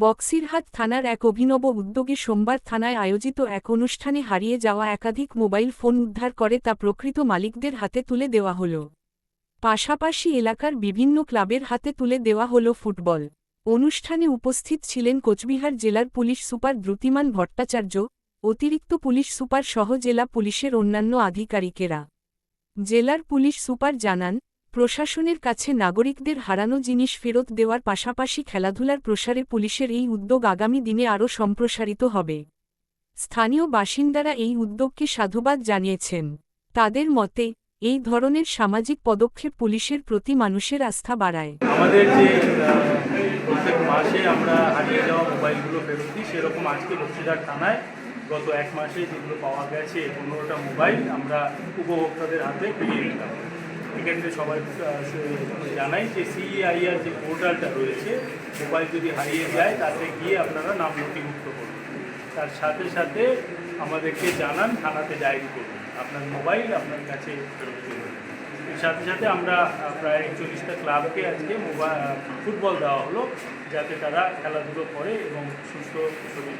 বক্সিরহাট থানার এক অভিনব উদ্যোগে সোমবার থানায় আয়োজিত এক অনুষ্ঠানে হারিয়ে যাওয়া একাধিক মোবাইল ফোন উদ্ধার করে তা প্রকৃত মালিকদের হাতে তুলে দেওয়া হল। পাশাপাশি এলাকার বিভিন্ন ক্লাবের হাতে তুলে দেওয়া হল ফুটবল। অনুষ্ঠানে উপস্থিত ছিলেন কোচবিহার জেলার পুলিশ সুপার দ্রুতিমান ভট্টাচার্য, অতিরিক্ত পুলিশ সুপার সহ জেলা পুলিশের অন্যান্য আধিকারিকেরা। জেলার পুলিশ সুপার জানান প্রশাসনের কাছে নাগরিকদের হারানো জিনিস ফেরত দেওয়ার পাশাপাশি খেলাধুলার প্রসারে পুলিশের এই উদ্যোগ আগামী দিনে আরও সম্প্রসারিত হবে। স্থানীয় বাসিন্দারা এই উদ্যোগকে সাধুবাদ জানিয়েছেন। তাদের মতে, এই ধরনের সামাজিক পদক্ষেপ পুলিশের প্রতি মানুষের আস্থা বাড়ায়। আমাদের যে প্রত্যেক মাসে আমরা হারিয়ে যাওয়া মোবাইলগুলো ফেরত দিই, সেরকম আজকে বক্সিরহাট থানায় গত এক মাসে যেগুলো পাওয়া গেছে পনেরোটা মোবাইল আমরা উপভোক্তাদের হাতে ফিরিয়ে দিলাম এক্ষেত্রে সবাই জানাই যে সিআইআর যে পোর্টালটা রয়েছে, মোবাইল যদি হারিয়ে যায়, তাতে গিয়ে আপনারা নাম নথিভুক্ত করুন। তার সাথে সাথে আমাদেরকে জানান, থানাতে ডায়েরি করুন। আপনার মোবাইল আপনার কাছে। এর সাথে সাথে আমরা প্রায় একচল্লিশটা ক্লাবকে আজকে মোবাইল ফুটবল দেওয়া হলো, যাতে তারা খেলাধুলো করে এবং সুস্থ শরীর